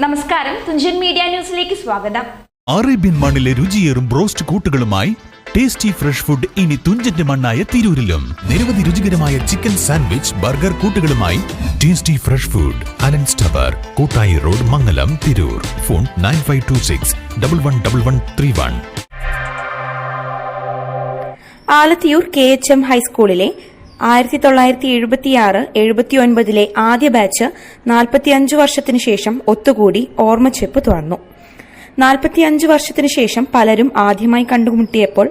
നമസ്കാരം. തുഞ്ചൻ മീഡിയ ന്യൂസിലേക്ക് സ്വാഗതം. അറേബ്യൻ മണ്ണിലെ രുചിയേറും ബ്രോസ്റ്റ് കൂട്ടുകളുമായി ടേസ്റ്റി ഫ്രഷ് ഫുഡ് ഇനി തുഞ്ചന്റെ മണ്ണായ തിരൂരിലും. നിരവധി രുചികരമായ chicken sandwich burger കൂട്ടുകളുമായി tasty fresh food. Alan tower Koottayi road Mangalam Tirur. Phone nine five two six double one double one three one. Alathiyur K H M ഹൈസ്കൂളിലെ ആയിരത്തി തൊള്ളായിരത്തി എഴുപത്തിയാറ് എഴുപത്തിയൊൻപതിലെ ആദ്യ ബാച്ച് നാൽപ്പത്തിയഞ്ച് വർഷത്തിനു ശേഷം ഒത്തുകൂടി ഓർമ്മച്ചെപ്പ് തുറന്നു. നാൽപ്പത്തിയഞ്ച് വർഷത്തിനു ശേഷം പലരും ആദ്യമായി കണ്ടുമുട്ടിയപ്പോൾ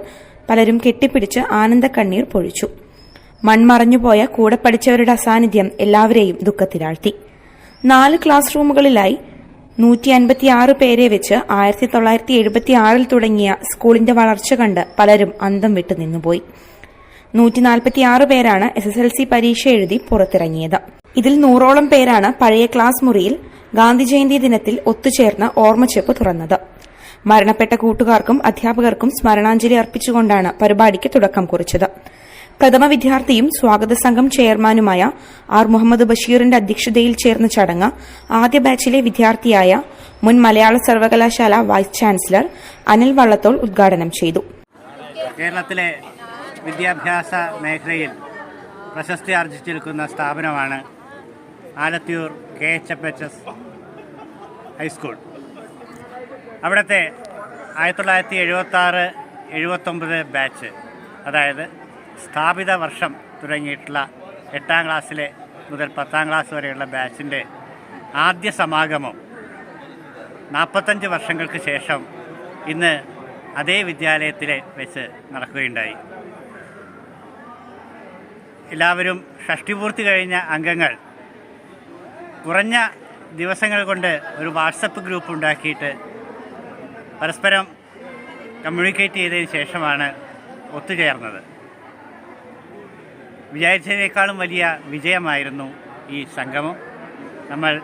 പലരും കെട്ടിപ്പിടിച്ച് ആനന്ദ കണ്ണീർ പൊഴിച്ചു. മൺമറഞ്ഞുപോയ കൂടെ പഠിച്ചവരുടെ അസാന്നിധ്യം എല്ലാവരെയും ദുഃഖത്തിലാഴ്ത്തി. നാല് ക്ലാസ് റൂമുകളിലായി നൂറ്റി അൻപത്തിയാറ് പേരെ വെച്ച് ആയിരത്തി തൊള്ളായിരത്തി എഴുപത്തിയാറിൽ തുടങ്ങിയ സ്കൂളിന്റെ വളർച്ച കണ്ട് പലരും അന്തം വിട്ടു നിന്നുപോയി. നൂറ്റി നാൽപ്പത്തിയാറ് പേരാണ് എസ് എസ് എൽ സി പരീക്ഷ എഴുതി പുറത്തിറങ്ങിയത്. ഇതിൽ നൂറോളം പേരാണ് പഴയ ക്ലാസ് മുറിയിൽ ഗാന്ധി ജയന്തി ദിനത്തിൽ ഒത്തുചേർന്ന് ഓർമ്മച്ചെപ്പ് തുറന്നത്. മരണപ്പെട്ട കൂട്ടുകാർക്കും അധ്യാപകർക്കും സ്മരണാഞ്ജലി അർപ്പിച്ചുകൊണ്ടാണ് പരിപാടിക്ക് തുടക്കം കുറിച്ചത്. പ്രഥമ വിദ്യാർത്ഥിയും സ്വാഗത സംഘം ചെയർമാനുമായ ആർ മുഹമ്മദ് ബഷീറിന്റെ അധ്യക്ഷതയിൽ ചേർന്ന ചടങ്ങ് ആദ്യ ബാച്ചിലെ വിദ്യാർത്ഥിയായ മുൻ മലയാള സർവകലാശാല വൈസ് ചാൻസലർ അനിൽ വള്ളത്തോൾ ഉദ്ഘാടനം ചെയ്തു. കേരളത്തിലെ വിദ്യാഭ്യാസ മേഖലയിൽ പ്രശസ്തി ആർജിച്ചിരിക്കുന്ന സ്ഥാപനമാണ് Alathiyur K H F H S high school. അവിടുത്തെ ആയിരത്തി തൊള്ളായിരത്തി എഴുപത്താറ് എഴുപത്തൊമ്പത് ബാച്ച് അതായത് സ്ഥാപിത വർഷം തുടങ്ങിയിട്ടുള്ള എട്ടാം ക്ലാസ്സിലെ മുതൽ പത്താം ക്ലാസ് വരെയുള്ള ബാച്ചിന്റെ ആദ്യ സമാഗമം നാൽപ്പത്തഞ്ച് വർഷങ്ങൾക്ക് ശേഷം ഇന്ന് അതേ വിദ്യാലയത്തിൽ വെച്ച് നടക്കുകയുണ്ടായി. എല്ലാവരും ഷഷ്ടിപൂർത്തി കഴിഞ്ഞ അംഗങ്ങൾ. കുറഞ്ഞ ദിവസങ്ങൾ കൊണ്ട് ഒരു വാട്സപ്പ് ഗ്രൂപ്പ് ഉണ്ടാക്കിയിട്ട് പരസ്പരം കമ്മ്യൂണിക്കേറ്റ് ചെയ്തതിന് ശേഷമാണ് ഒത്തുചേർന്നത്. വിചാരിച്ചതിനേക്കാളും വലിയ വിജയമായിരുന്നു ഈ സംഗമം. നമ്മൾ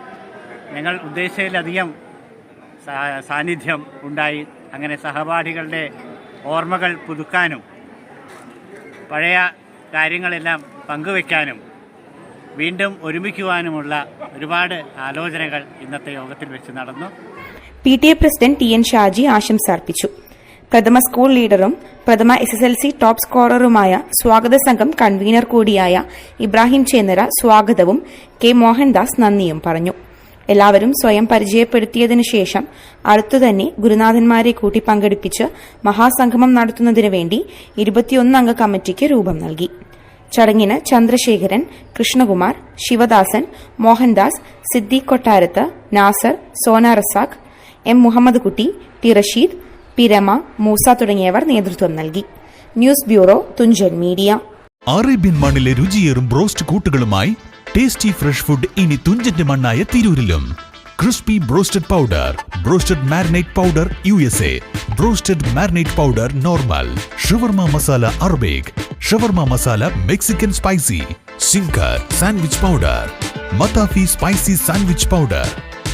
ഞങ്ങൾ ഉദ്ദേശിച്ചതിലധികം സാന്നിധ്യം ഉണ്ടായി. അങ്ങനെ സഹപാഠികളുടെ ഓർമ്മകൾ പുതുക്കാനും പഴയ കാര്യങ്ങളെല്ലാം പങ്കുവെക്കാനും വീണ്ടും ഒരുമിക്കുവാനുമുള്ള ഒരുപാട് ആലോചനകൾ ഇന്നത്തെ യോഗത്തിൽ വെച്ച് നടന്നു. P T A president T N Shaji ആശംസ അർപ്പിച്ചു പ്രഥമ സ്കൂൾ ലീഡറും പ്രഥമ S S L C top സ്കോററുമായ സ്വാഗത സംഘം കൺവീനർ കൂടിയായ ഇബ്രാഹിം ചേന്നര സ്വാഗതവും കെ മോഹൻദാസ് നന്ദിയും പറഞ്ഞു. എല്ലാവരും സ്വയം പരിചയപ്പെടുത്തിയതിനു ശേഷം അടുത്തുതന്നെ ഗുരുനാഥന്മാരെ കൂട്ടി പങ്കെടുപ്പിച്ച് മഹാസംഗമം നടത്തുന്നതിനു വേണ്ടി ഇരുപത്തിയൊന്ന് അംഗ കമ്മിറ്റിക്ക് രൂപം നൽകി. ചടങ്ങിന് ചന്ദ്രശേഖരൻ കൃഷ്ണകുമാർ ശിവദാസൻ മോഹൻദാസ് സിദ്ദീഖ് കൊട്ടാരത്ത് നാസർ സോന റസാഖ് എം മുഹമ്മദ് കുട്ടി ടി റഷീദ് പിരമ മൂസ തുടങ്ങിയവർ നേതൃത്വം നൽകി. News bureau Thunchan media. Arabian മണ്ണിലെ രുചിയേറും ബ്രോസ്റ്റ് കൂട്ടുകളുമായി ടേസ്റ്റി ഫ്രഷ് ഫുഡ് ഇനി തുഞ്ചന്റെ മണ്ണായ തിരൂരിലും. Crispy broasted powder broasted marinate powder U S A broasted marinate powder normal shawarma masala Arabic shawarma masala Mexican spicy zinger sandwich powder മത്താഫി spicy sandwich powder